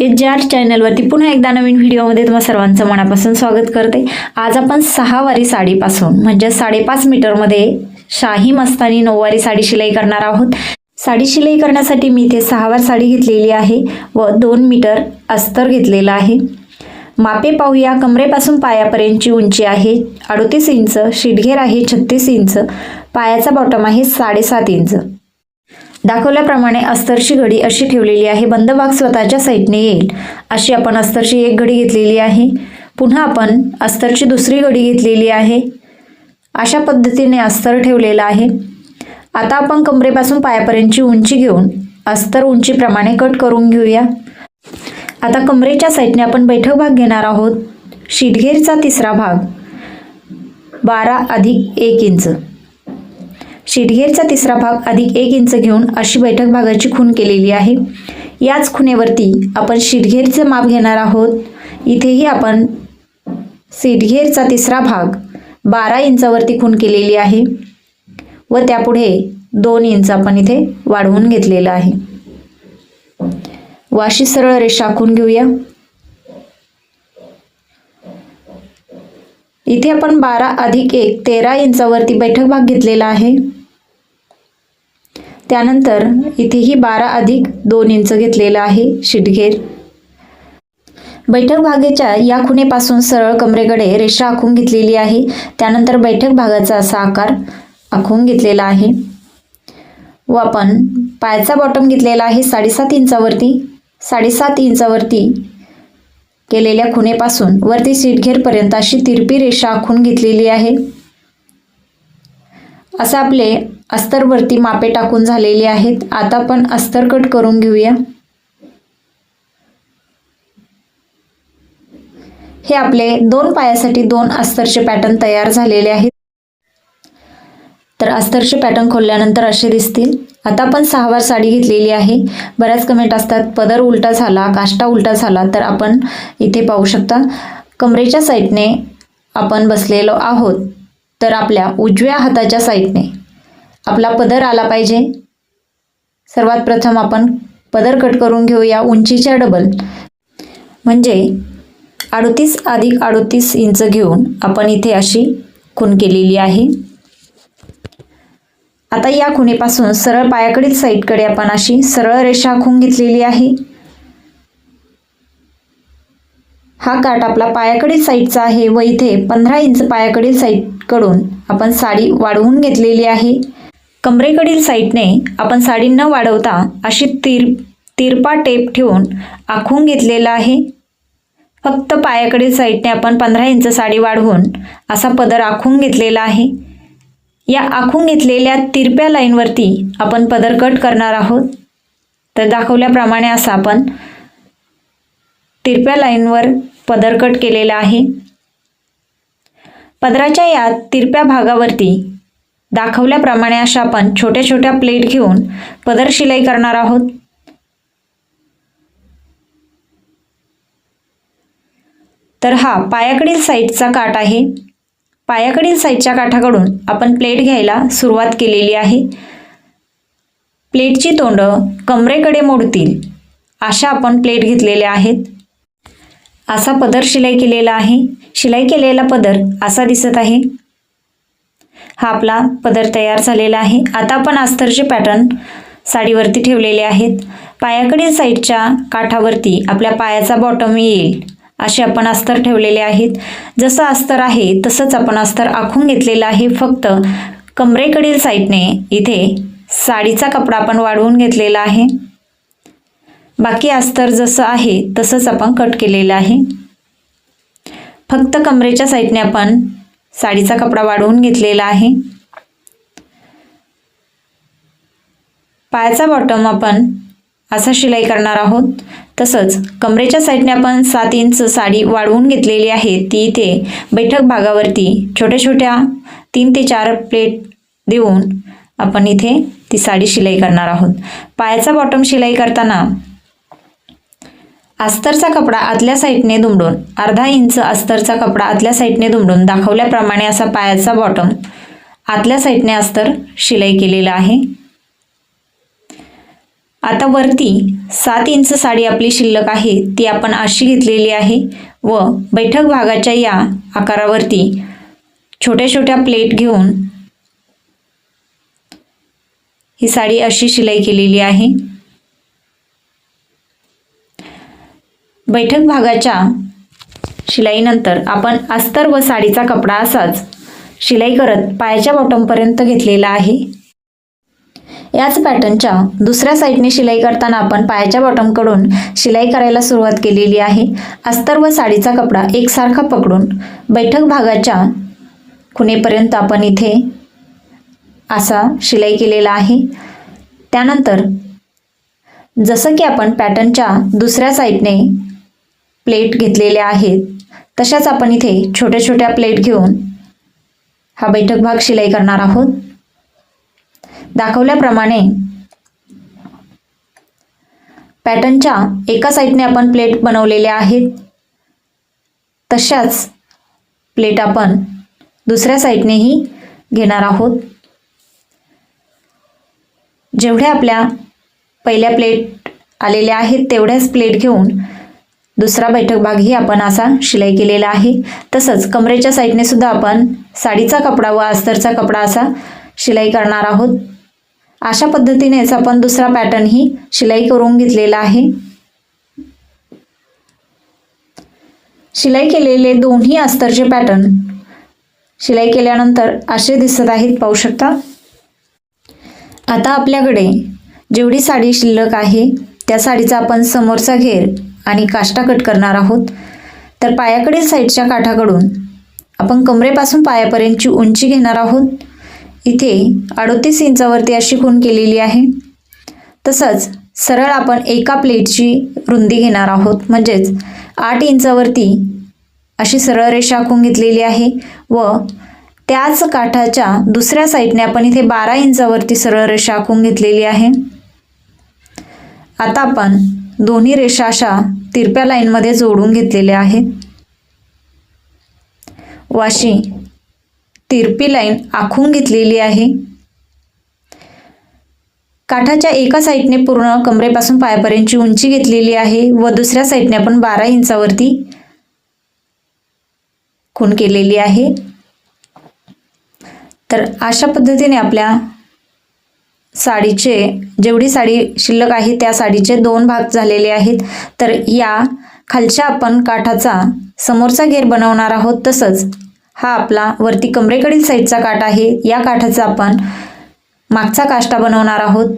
H J R चॅनलवरती पुन्हा एकदा नवीन व्हिडिओमध्ये तुम्हा सर्वांचं मनापासून स्वागत करते. आज आपण सहावारी साडीपासून म्हणजे साडेपाच मीटरमध्ये शाही मस्तानी नऊवारी साडी शिलाई करणार आहोत. साडी शिलाई करण्यासाठी मी इथे सहावार साडी घेतलेली आहे व दोन मीटर अस्तर घेतलेलं आहे. मापे पाहूया. कमरेपासून पायापर्यंतची उंची आहे अडोतीस इंच शिडघेर आहे छत्तीस इंच पायाचा बॉटम आहे साडेसात इंच. दाखवल्याप्रमाणे अस्तरची घडी अशी ठेवलेली आहे. बंद भाग स्वतःच्या साईडने येईल. अशी आपण अस्तरची एक घडी घेतलेली आहे. पुन्हा आपण अस्तरची दुसरी घडी घेतलेली आहे. अशा पद्धतीने अस्तर ठेवलेलं आहे. आता आपण कमरेपासून पायापर्यंतची उंची घेऊन अस्तर उंचीप्रमाणे कट करून घेऊया. आता कमरेच्या साईडने आपण बैठक भाग घेणार आहोत. शिटघेरचा तिसरा भाग बारा अधिक एक इंच. शिटगेरचा तिसरा भाग अधिक एक इंच घेऊन अशी बैठक भागाची खून केलेली आहे. याच खुनेवरती आपण शिटघेरचं माप घेणार आहोत. इथेही आपण शीटघेरचा तिसरा भाग बारा इंचावरती खून केलेली आहे व त्यापुढे दोन इंच आपण इथे वाढवून घेतलेलं आहे. वाशी सरळ रेषा आखून घेऊया. इथे आपण बारा अधिक एक तेरा इंचावरती बैठक भाग घेतलेला आहे. त्यानंतर इथेही बारा अधिक दोन इंच घेतलेलं आहे शिटघेर. बैठक भागेच्या या खुणेपासून सरळ कमरेकडे रेषा आखून घेतलेली आहे. त्यानंतर बैठक भागाचा असा आकार आखून घेतलेला आहे. व आपण पायाचा बॉटम घेतलेला आहे साडेसात इंचावरती. साडेसात इंचावरती केलेल्या खुणेपासून वरती सीटघेरपर्यंत अशी तिरपी रेषा आखून घेतलेली आहे. असं आपले अस्तरवरती मापे टाकून झालेले आहेत. आता आपण अस्तर कट करून घेऊया. हे आपले दोन पायासाठी दोन अस्तरचे पॅटर्न तयार झालेले आहेत. तर अस्तरचे पॅटर्न खोलल्यानंतर असे दिसतील. आता आपण सहावार साडी घेतलेली आहे. बऱ्याच कमेंट असतात पदर उलटा झाला काष्टा उलटा झाला तर आपण इथे पाहू शकता कमरेच्या साईडने आपण बसलेलो आहोत. तर आपल्या उजव्या हाताच्या साईडने आपला पदर आला पाहिजे. सर्वात प्रथम आपण पदर कट करून घेऊया उंचीच्या डबल. म्हणजे अडतीस अधिक अडतीस इंच घेऊन आपण इथे अशी खून केलेली आहे. आता या खुणेपासून सरळ पायाकडील साईडकडे आपण अशी सरळ रेषा खून घेतलेली आहे. हा काठ आपला पायाकडील साईडचा आहे व इथे पंधरा इंच पायाकडील साईडकडून आपण साडी वाढवून घेतलेली आहे. कमरेकडील साईडने आपण साडी न वाढवता अशी तिर तिरपा टेप ठेवून आखून घेतलेला आहे. फक्त पायाकडील साईडने आपण पंधरा इंच साडी वाढवून असा पदर आखून घेतलेला आहे. या आखून घेतलेल्या तिरप्या लाईनवरती आपण पदर कट करणार आहोत. तर दाखवल्याप्रमाणे असा आपण तिरप्या लाईनवर पदर कट केलेला आहे. पदराच्या या तिरप्या भागावरती दाखवल्याप्रमाणे अशा आपण छोट्या छोट्या प्लेट घेऊन पदर शिलाई करणार आहोत. तर हा पायाकडील साईडचा काठ आहे. पायाकडील साईडच्या काठाकडून आपण प्लेट घ्यायला सुरुवात केलेली आहे. प्लेटची तोंड कमरेकडे मोडतील. अशा आपण प्लेट घेतलेल्या आहेत. असा पदर शिलाई केलेला आहे. शिलाई केलेला पदर असा दिसत आहे. हा आपला पदर तयार झालेला आहे. आता आपण अस्तरचे पॅटर्न साडीवरती ठेवलेले आहेत. पायाकडील साईडच्या काठावरती आपल्या पायाचा बॉटम येईल. असे आपण अस्तर ठेवलेले आहेत. जसं अस्तर आहे तसंच आपण अस्तर आखून घेतलेलं आहे. फक्त कमरेकडील साईडने इथे साडीचा कपडा आपण वाढवून घेतलेला आहे. बाकी अस्तर जसं आहे तसंच आपण कट केलेलं आहे. फक्त कमरेच्या साईडने आपण साडीचा कपडा वाढवून घेतलेला आहे. पायाचा बॉटम आपण असा शिलाई करणार आहोत. तसंच कमरेच्या साईडने आपण सात इंच साडी वाढवून घेतलेली आहे. ती इथे बैठक भागावरती छोट्या छोट्या तीन ते चार प्लेट देऊन आपण इथे ती साडी शिलाई करणार आहोत. पायाचा बॉटम शिलाई करताना अस्तरचा कपडा आतल्या साईडने दुमडून अर्धा इंच अस्तरचा कपडा आतल्या साईडने दुमडून दाखवल्याप्रमाणे असा पायाचा बॉटम आतल्या साईडने अस्तर शिलाई केलेला आहे. आता वरती सात इंच साडी आपली शिल्लक आहे ती आपण अशी घेतलेली आहे व बैठक भागाच्या या आकारावरती छोट्या छोट्या प्लेट घेऊन ही साडी अशी शिलाई केलेली आहे. बैठक भागाच्या शिलाईनंतर आपण अस्तर व साडीचा कपडा असाच शिलाई करत पायाच्या बॉटमपर्यंत घेतलेला आहे. याच पॅटर्नच्या दुसऱ्या साईडने शिलाई करताना आपण पायाच्या बॉटमकडून शिलाई करायला सुरुवात केलेली आहे. अस्तर व साडीचा कपडा एकसारखा पकडून बैठक भागाच्या खुनेपर्यंत आपण इथे असा शिलाई केलेला आहे. त्यानंतर जसं की आपण पॅटर्नच्या दुसऱ्या साईडने प्लेट घेतलेल्या आहेत. तशाच आपण इथे छोट्या छोट्या प्लेट घेऊन हा बैठक भाग शिलाई करणार आहोत. दाखवल्याप्रमाणे पॅटर्नच्या एका साईडने आपण प्लेट बनवलेल्या आहेत. तशाच प्लेट आपण दुसऱ्या साईडनेही घेणार आहोत. जेवढ्या आपल्या पहिल्या प्लेट आलेल्या आहेत तेवढ्याच प्लेट घेऊन दुसरा बैठक भागही आपण असा शिलाई केलेला आहे. तसंच कमरेच्या साईडने सुद्धा आपण साडीचा कपडा व अस्तरचा कपडा असा शिलाई करणार आहोत. अशा पद्धतीनेच आपण दुसरा पॅटर्नही शिलाई करून घेतलेला आहे. शिलाई केलेले दोन्ही अस्तरचे पॅटर्न शिलाई केल्यानंतर असे दिसत आहेत पाहू शकता. आता आपल्याकडे जेवढी साडी शिल्लक आहे त्या साडीचा आपण समोरचा घेर आणि काष्टा कट करणार आहोत. तर पायाकडील साईडच्या काठाकडून आपण कमरेपासून पायापर्यंतची उंची घेणार आहोत. इथे अडोतीस इंचावरती अशी खूण केलेली आहे. तसंच सरळ आपण एका प्लेटची रुंदी घेणार आहोत. म्हणजेच आठ इंचावरती अशी सरळ रेषा आखून घेतलेली आहे व त्याच काठाच्या दुसऱ्या साईडने आपण इथे बारा इंचावरती सरळ रेषा आखून घेतलेली आहे. आता आपण दोन्ही रेषा अशा तिरप्या लाईनमध्ये जोडून घेतलेल्या आहेत. वाशी तिरपी लाईन आखून घेतलेली आहे. काठाच्या एका साईडने पूर्ण कमरेपासून पायापर्यंतची उंची घेतलेली आहे व दुसऱ्या साईडने आपण बारा इंचावरती खूण केलेली आहे. तर अशा पद्धतीने आपल्या साडीचे जेवढी साडी शिल्लक आहे त्या साडीचे दोन भाग झालेले आहेत. तर या खालच्या आपण काठाचा समोरचा घेर बनवणार आहोत तसंच हा आपला वरती कमरेकडील साईडचा काठ आहे. या काठाचा आपण मागचा काष्टा बनवणार आहोत.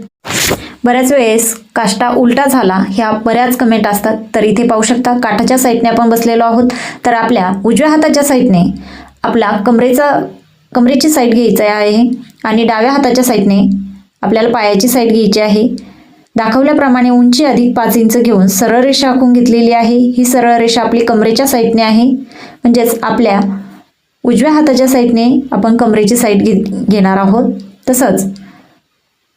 बऱ्याच वेळेस काष्टा उलटा झाला ह्या बऱ्याच कमेंट असतात. तर इथे पाहू शकता काठाच्या साईडने आपण बसलेलो आहोत. तर आपल्या उजव्या हाताच्या साईडने आपला कमरेचा कमरेची साईड घ्यायचा आहे आणि डाव्या हाताच्या साईडने आपल्याला पायाची साईड घ्यायची आहे. दाखवल्याप्रमाणे उंची अधिक पाच इंच घेऊन सरळ रेषा आखून घेतलेली आहे. ही सरळ रेषा आपली कमरेच्या साईडने आहे. म्हणजेच आपल्या उजव्या हाताच्या साईडने आपण कमरेची साईड घे घेणार आहोत. तसंच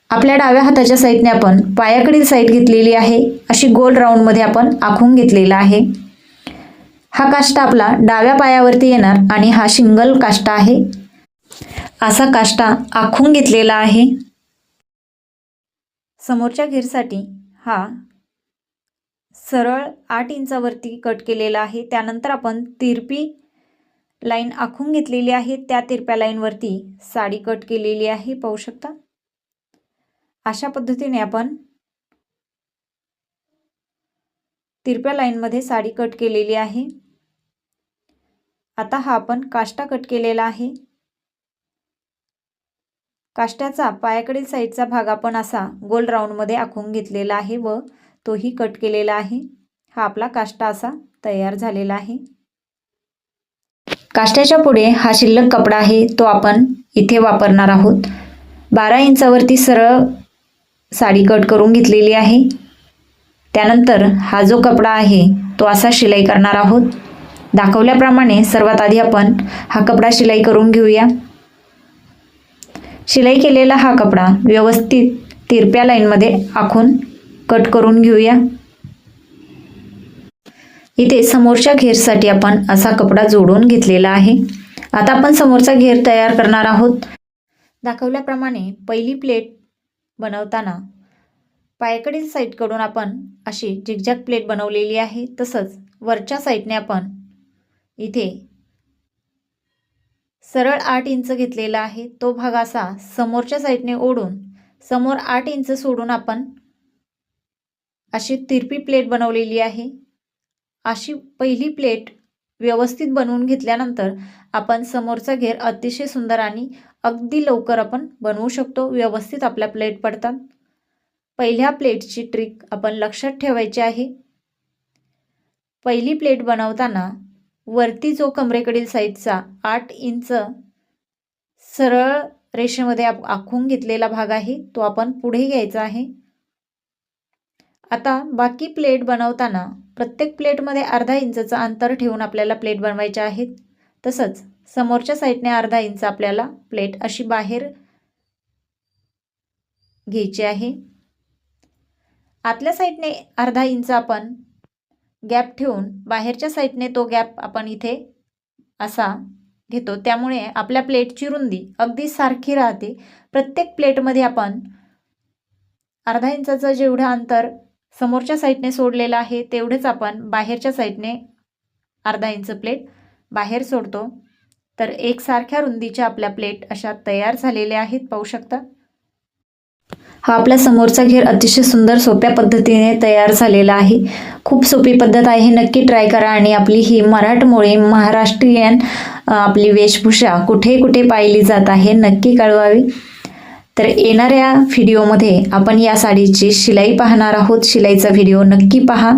आपल्या डाव्या हाताच्या साईडने आपण पायाकडील साईड घेतलेली आहे. अशी गोल राऊंडमध्ये आपण आखून घेतलेला आहे. हा काष्टा आपला डाव्या पायावरती येणार आणि हा शिंगल काष्टा आहे. असा काष्टा आखून घेतलेला आहे. समोरच्या घेरसाठी हा सरळ आठ इंचावरती कट केलेला आहे. त्यानंतर आपण तिरपी लाईन आखून घेतलेली आहे. त्या तिरप्या लाईनवरती साडी कट केलेली आहे. पाहू शकता? अशा पद्धतीने आपण तिरप्या लाईनमध्ये साडी कट केलेली आहे. आता हा आपण काष्टा कट केलेला आहे. काष्ट्याचा पायाकडील साईडचा भाग आपण असा गोल राऊंडमध्ये आखून घेतलेला आहे व तोही कट केलेला आहे. हा आपला काष्टा असा तयार झालेला आहे. काष्ट्याच्या पुढे हा शिल्लक कपडा आहे तो आपण इथे वापरणार आहोत. बारा इंचावरती सरळ साडी कट करून घेतलेली आहे. त्यानंतर हा जो कपडा आहे तो असा शिलाई करणार आहोत. दाखवल्याप्रमाणे सर्वात आधी आपण हा कपडा शिलाई करून घेऊया. शिलाई केलेला हा कपडा व्यवस्थित तिरप्या लाईनमध्ये आखून कट करून घेऊया. इथे समोरच्या घेरसाठी आपण असा कपडा जोडून घेतलेला आहे. आता आपण समोरचा घेर तयार करणार आहोत. दाखवल्याप्रमाणे पहिली प्लेट बनवताना पायाकडील साईडकडून आपण अशी झिगझॅग प्लेट बनवलेली आहे. तसंच वरच्या साईडने आपण इथे सरळ आठ इंच घेतलेला आहे. तो भाग असा समोरच्या साईडने ओढून समोर आठ इंच सोडून आपण अशी तिरपी प्लेट बनवलेली आहे. अशी पहिली प्लेट व्यवस्थित बनवून घेतल्यानंतर आपण समोरचा घेर अतिशय सुंदर आणि अगदी लवकर आपण बनवू शकतो. व्यवस्थित आपल्या प्लेट पडतात. पहिल्या प्लेटची ट्रिक आपण लक्षात ठेवायची आहे. पहिली प्लेट बनवताना वरती जो कमरेकडील साईडचा आठ इंच सरळ रेषेमध्ये आप आखून घेतलेला भाग आहे तो आपण पुढे घ्यायचा आहे. आता बाकी प्लेट बनवताना प्रत्येक प्लेटमध्ये अर्धा इंचचं अंतर ठेवून आपल्याला प्लेट बनवायच्या आहेत. तसंच समोरच्या साईडने अर्धा इंच आपल्याला प्लेट अशी बाहेर घ्यायची आहे. आतल्या साईडने अर्धा इंच आपण गॅप ठेवून बाहेरच्या साईडने तो गॅप आपण इथे असा घेतो. त्यामुळे आपल्या प्लेटची रुंदी अगदी सारखी राहते. प्रत्येक प्लेटमध्ये आपण अर्धा इंचाचं जेवढं अंतर समोरच्या साईडने सोडलेलं आहे तेवढेच आपण बाहेरच्या साईडने अर्धा इंच प्लेट बाहेर सोडतो. तर एकसारख्या रुंदीच्या आपल्या प्लेट अशा तयार झालेल्या आहेत. पाहू शकता? हा आपल्या समोरचा घेर अतिशय सुंदर सोप्या पद्धतीने तयार झालेला आहे. खूप सोपी पद्धत आहे. नक्की ट्राय करा आणि आपली ही मराठमोळी महाराष्ट्रीयन आपली वेशभूषा कुठे कुठे पाहिली जात आहे नक्की कळवावी. तर येणाऱ्या व्हिडिओमध्ये आपण या साडीची शिलाई पाहणार आहोत. शिलाईचा व्हिडिओ नक्की पहा.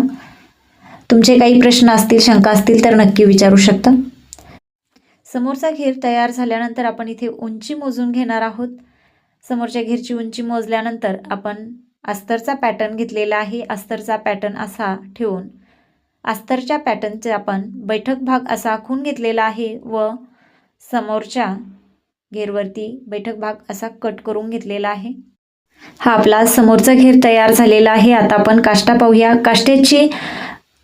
तुमचे काही प्रश्न असतील शंका असतील तर नक्की विचारू शकता. समोरचा घेर तयार झाल्यानंतर आपण इथे उंची मोजून घेणार आहोत. समोरच्या घेरची उंची मोजल्यानंतर आपण अस्तरचा पॅटर्न घेतलेला आहे. अस्तरचा पॅटर्न असा ठेवून अस्तरच्या पॅटर्नचे आपण बैठक भाग असा आखून घेतलेला आहे व समोरच्या घेरवरती बैठक भाग असा कट करून घेतलेला आहे. हा आपला समोरचा घेर तयार झालेला आहे. आता आपण काष्टा पाहूया. काष्ट्याची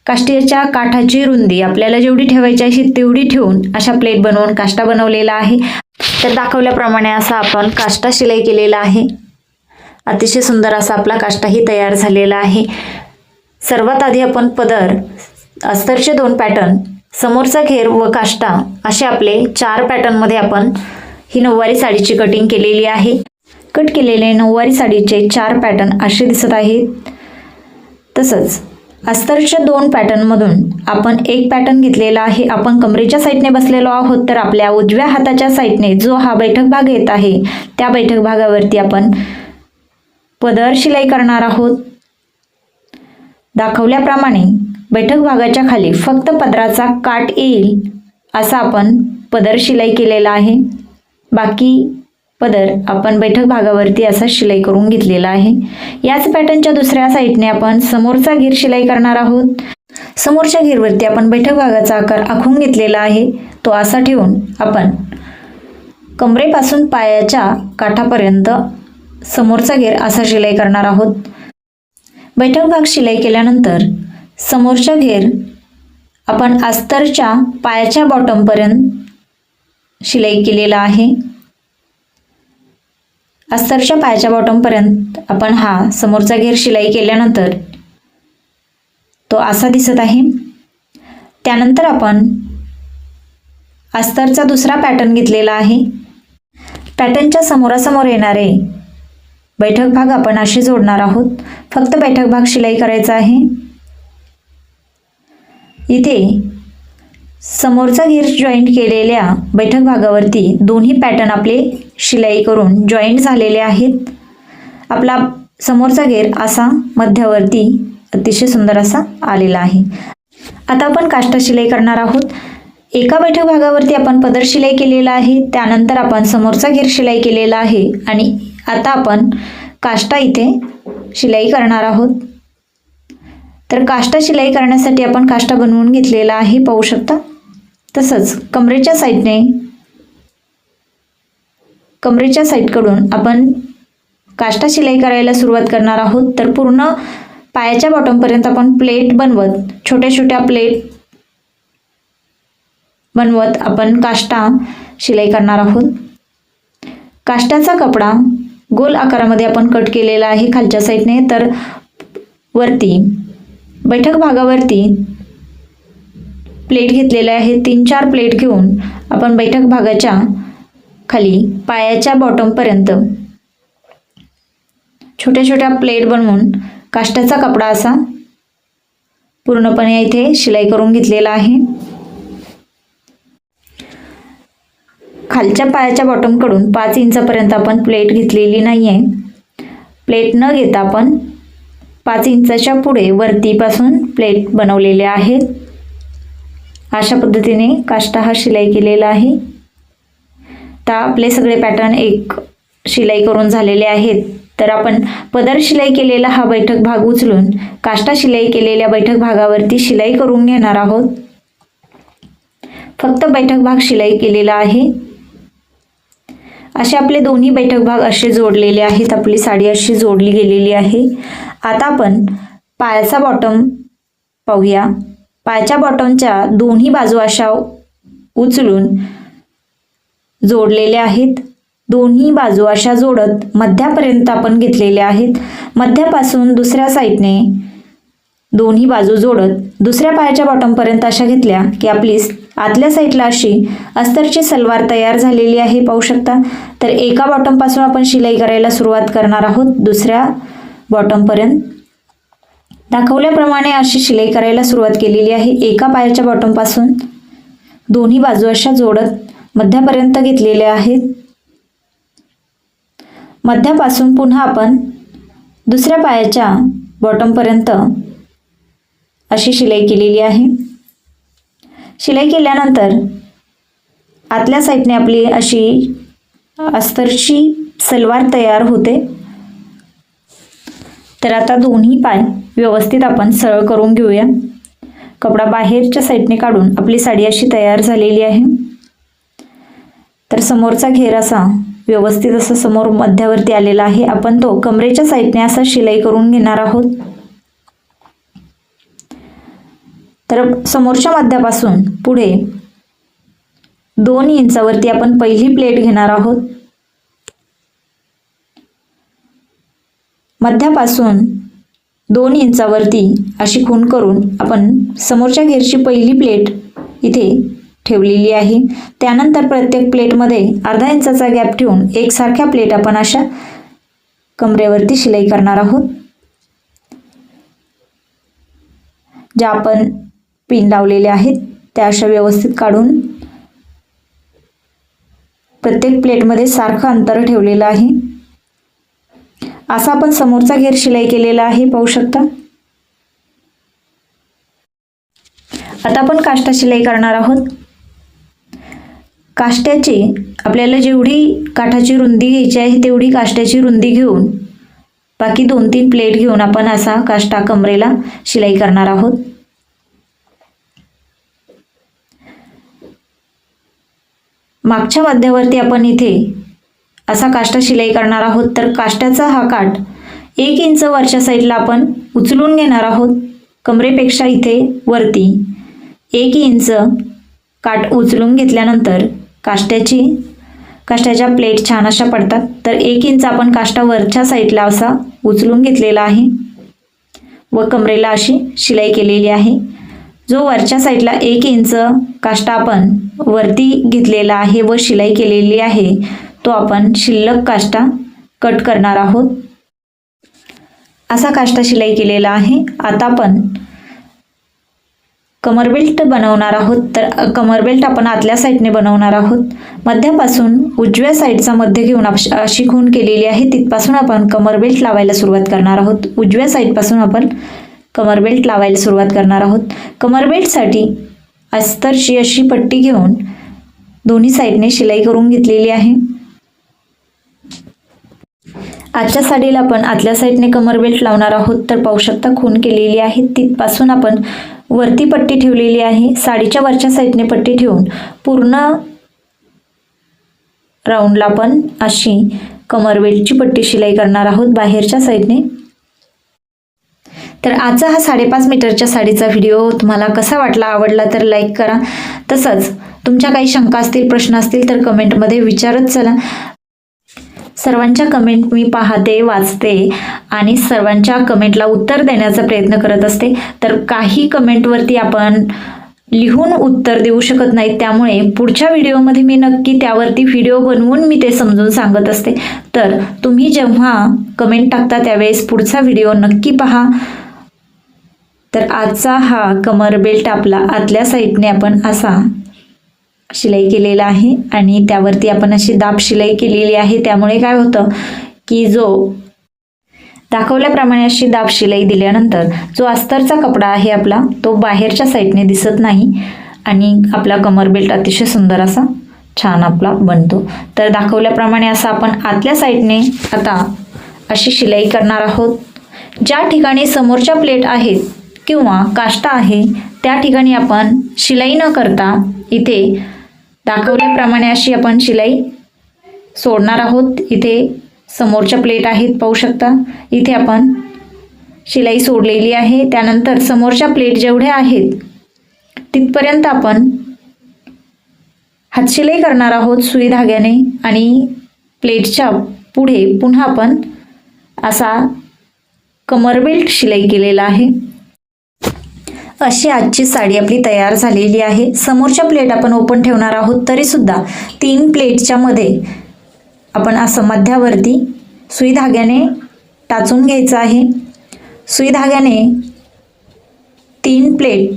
काष्टीच्या काठाची रुंदी आपल्याला जेवढी ठेवायची अशी तेवढी ठेवून अशा प्लेट बनवून काष्टा बनवलेला आहे. तर दाखवल्याप्रमाणे असा आपण काष्टा शिलाई केलेला आहे. अतिशय सुंदर असा आपला काष्टाही तयार झालेला आहे. सर्वात आधी आपण पदर अस्तरचे दोन पॅटर्न समोरचा घेर व काष्टा असे आपले चार पॅटर्नमध्ये आपण ही नऊवारी साडीची कटिंग केलेली आहे. कट केलेले नऊवारी साडीचे चार पॅटर्न असे दिसत आहेत. तसंच अस्तरच्या दोन पॅटर्नमधून आपण एक पॅटर्न घेतलेला आहे. आपण कमरेच्या साईडने बसलेलो आहोत तर आपल्या उजव्या हाताच्या साईडने जो हा बैठक भाग येत आहे त्या बैठक भागावरती आपण पदर शिलाई करणार आहोत. दाखवल्याप्रमाणे बैठक भागाच्या खाली फक्त पदराचा काट येईल असा आपण पदर शिलाई केलेला आहे. बाकी पदर आपण बैठक भागावरती असा शिलाई करून घेतलेला आहे. याच पॅटर्नच्या दुसऱ्या साईडने आपण समोरचा घेर शिलाई करणार आहोत. समोरच्या घेरवरती आपण बैठक भागाचा आकार आखून घेतलेला आहे. तो असा ठेवून आपण कमरेपासून पायाच्या काठापर्यंत समोरचा घेर असा शिलाई करणार आहोत. बैठक भाग शिलाई केल्यानंतर समोरचा घेर आपण अस्तरच्या पायाच्या बॉटमपर्यंत शिलाई केलेला आहे. अस्तरच्या पायाच्या बॉटमपर्यंत आपण हा समोरचा घेर शिलाई केल्यानंतर तो असा दिसत आहे. त्यानंतर आपण अस्तरचा दुसरा पॅटर्न घेतलेला आहे. पॅटर्नच्या समोरासमोर येणारे बैठक भाग आपण असे जोडणार आहोत. फक्त बैठक भाग शिलाई करायचा आहे. इथे समोरचा घेर जॉईंट केलेल्या बैठक भागावरती दोन्ही पॅटर्न आपले शिलाई करून जॉईंट झालेले आहेत. आपला समोरचा घेर असा मध्यावरती अतिशय सुंदर असा आलेला आहे. आता आपण काष्टा शिलाई करणार आहोत. एका बैठक भागावरती आपण पदर शिलाई केलेला आहे त्यानंतर आपण समोरचा घेर शिलाई केलेला आहे आणि आता आपण काष्टा इथे शिलाई करणार आहोत. तर काष्टा शिलाई करण्यासाठी आपण काष्टा बनवून घेतलेला आहे पाहू शकता. तसंच कमरेच्या साईडने कमरेच्या साईडकडून आपण काष्टा शिलाई करायला सुरुवात करणार आहोत. तर पूर्ण पायाच्या बॉटमपर्यंत आपण प्लेट बनवत छोट्या छोट्या प्लेट बनवत आपण काष्टा शिलाई करणार आहोत. काष्टाचा कपडा गोल आकारामध्ये आपण कट केलेला आहे खालच्या साईडने तर वरती बैठक भागावरती प्लेट घेतलेले आहे. तीन चार प्लेट घेऊन आपण बैठक भागाच्या खाली पायाच्या बॉटमपर्यंत छोट्या छोट्या प्लेट बनवून काष्टाचा कपडा असा पूर्णपणे इथे शिलाई करून घेतलेला आहे. खालच्या पायाच्या बॉटमकडून पाच इंचापर्यंत आपण प्लेट घेतलेली नाही आहे प्लेट न घेता आपण पाच इंचाच्या पुढे वरतीपासून प्लेट बनवलेल्या आहेत अशा पद्धतीने काष्टा हा शिलाई केलेला आहे. आता आपले सगळे पॅटर्न एक शिलाई करून झालेले आहेत. तर आपण पदर शिलाई केलेला हा बैठक भाग उचलून काष्टा शिलाई केलेल्या बैठक भागावरती शिलाई करून घेणार आहोत. फक्त बैठक भाग शिलाई केलेला आहे. असे आपले दोन्ही बैठक भाग असे जोडलेले आहेत. आपली साडी अशी जोडली गेलेली आहे. आता आपण पायाचा बॉटम पाहूया. पायाच्या बॉटमच्या दोन्ही बाजू अशा उचलून जोडलेल्या आहेत. दोन्ही बाजू अशा जोडत मध्यापर्यंत आपण घेतलेल्या आहेत. मध्यापासून दुसऱ्या साईडने दोन्ही बाजू जोडत दुसऱ्या पायाच्या बॉटमपर्यंत अशा घेतल्या की आपली आतल्या साईडला अशी अस्तरची सलवार तयार झालेली आहे. पाहू शकता. तर एका बॉटमपासून आपण शिलाई करायला सुरुवात करणार आहोत. दुसऱ्या बॉटमपर्यंत दाखवल्याप्रमाणे अशी शिलाई करायला सुरुवात केलेली आहे. एका पायाच्या बॉटमपासून दोन्ही बाजू अशा जोडत मध्यापर्यंत घेतलेले आहेत. मध्यापासून पुन्हा आपण दुसऱ्या पायाच्या बॉटमपर्यंत अशी शिलाई केलेली आहे. शिलाई केल्यानंतर आतल्या साईडने आपली अशी अस्तरची सलवार तयार होते. तर आता दोन्ही पाय व्यवस्थित आपण सरळ करून घेऊया. कपडा बाहेरच्या साईडने काढून आपली साडी अशी तयार झालेली आहे. तर समोरचा घेर असा. व्यवस्थित असं समोर मध्यावरती आलेला आहे. आपण तो कमरेच्या साईडने असा शिलाई करून घेणार आहोत. तर समोरच्या मध्यापासून पुढे दोन इंचावरती आपण पहिली प्लेट घेणार आहोत. मध्यापासून दोन इंचावरती अशी खून करून आपण समोरच्या घेरची पहिली प्लेट इथे ठेवलेली आहे. त्यानंतर प्रत्येक प्लेटमध्ये अर्धा इंचाचा गॅप ठेवून एकसारख्या प्लेट आपण अशा कमरेवरती शिलाई करणार आहोत. ज्या आपण पिन लावलेले आहेत त्या अशा व्यवस्थित काढून प्रत्येक प्लेटमध्ये सारखं अंतर ठेवलेलं आहे. असा आपण समोरचा घेर शिलाई केलेला आहे पाहू शकता. आता आपण काष्टा शिलाई करणार आहोत. काष्ट्याची आपल्याला जेवढी काठाची रुंदी घ्यायची आहे तेवढी काष्ट्याची रुंदी घेऊन बाकी दोन तीन प्लेट घेऊन आपण असा काष्टा कमरेला शिलाई करणार आहोत. मागच्या मध्यावरती आपण इथे असा काष्टा शिलाई करणार आहोत. तर काष्ट्याचा हा काठ एक इंच वरच्या साईडला आपण उचलून घेणार आहोत. कमरेपेक्षा इथे वरती एक इंच काठ उचलून घेतल्यानंतर काष्ट्याची काष्ट्याच्या प्लेट छान अशा पडतात. तर एक इंच आपण काष्टा वरच्या साईडला असा उचलून घेतलेला आहे. व कमरेला अशी शिलाई केलेली आहे. जो वरच्या साईडला एक इंच काष्टा आपण वरती घेतलेला आहे व शिलाई केलेली आहे तो आपण शिल्लक काष्टा कट करणार आहोत. असा काष्टा शिलाई केलेला आहे. आता आपण कमर बेल्ट बनवणार आहोत. तर कमर बेल्ट आपण आतल्या साईडने बनवणार आहोत. मध्यापासून उजव्या साईडचा मध्य घेऊन अश- अशी खून केलेली आहे. तिथपासून आपण कमर बेल्ट लावायला सुरुवात करणार आहोत. उजव्या साईडपासून आपण कमर बेल्ट लावायला सुरुवात करणार आहोत. कमर बेल्टसाठी अस्तरची अशी पट्टी घेऊन दोन्ही साईडने शिलाई करून घेतलेली आहे. आजच्या साडीला आपण आतल्या साईडने कमर बेल्ट लावणार आहोत. तर पाहू शकता खून केलेली आहे. तिथपासून आपण वरती पट्टी ठेवलेली आहे. साडीच्या वरच्या साईडने पट्टी ठेवून पूर्ण राऊंडला पण अशी कमर बेल्टची पट्टी शिलाई करणार आहोत बाहेरच्या साईडने तर आजचा हा साडेपाच मीटरच्या साडीचा व्हिडिओ तुम्हाला कसा वाटला आवडला तर लाईक करा. तसंच तुमच्या काही शंका असतील प्रश्न असतील तर कमेंटमध्ये विचारत चला. सर्वांच्या कमेंट मी पाहते वाचते आणि सर्वांच्या कमेंटला उत्तर देण्याचा प्रयत्न करत असते. तर काही कमेंटवरती आपण लिहून उत्तर देऊ शकत नाही. त्यामुळे पुढच्या व्हिडिओमध्ये मी नक्की त्यावरती व्हिडिओ बनवून मी ते समजून सांगत असते. तर तुम्ही जेव्हा कमेंट टाकता त्यावेळेस पुढचा व्हिडिओ नक्की पहा. तर आजचा हा कमर बेल्ट आपला आतल्या साईडने आपण असा शिलाई केलेला आहे आणि त्यावरती आपण अशी दाब शिलाई केलेली आहे. त्यामुळे काय होतं की जो दाखवल्याप्रमाणे अशी दाब शिलाई दिल्यानंतर जो अस्तरचा कपडा आहे आपला तो बाहेरच्या साईडने दिसत नाही आणि आपला कमर बेल्ट अतिशय सुंदर असा छान आपला बनतो. तर दाखवल्याप्रमाणे असा आपण आतल्या साईडने आता अशी शिलाई करणार आहोत. ज्या ठिकाणी समोरच्या प्लेट आहेत किंवा काष्टा आहे त्या ठिकाणी आपण शिलाई न करता इथे दाखवल्याप्रमाणे अशी आपण शिलाई सोडणार आहोत. इथे समोरच्या प्लेट आहेत पाहू शकता. इथे आपण शिलाई सोडलेली आहे. त्यानंतर समोरच्या प्लेट जेवढ्या आहेत तिथपर्यंत आपण हातशिलाई करणार आहोत सुई धाग्याने आणि प्लेटच्या पुढे पुन्हा आपण असा कमरबेल्ट शिलाई केलेला आहे. अशी आजची साडी आपली तयार झालेली आहे. समोरच्या प्लेट आपण ओपन ठेवणार आहोत. तरी सुद्धा तीन प्लेटच्या मध्ये आपण असं मध्यावरती सुई धाग्याने टाचून घ्यायचं आहे. सुई धाग्याने तीन प्लेट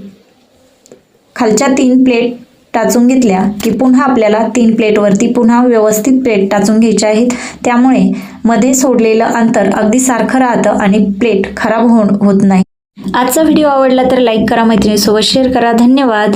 खालच्या तीन प्लेट टाचून घेतल्या की पुन्हा आपल्याला तीन प्लेटवरती पुन्हा व्यवस्थित प्लेट टाचून घ्यायच्या आहेत. त्यामुळे मध्ये सोडलेलं अंतर अगदी सारखं राहतं आणि प्लेट खराब होऊन होत नाही. आजचा व्हिडिओ आवडला तर लाईक करा मैत्रिणीसोबत शेअर करा. धन्यवाद.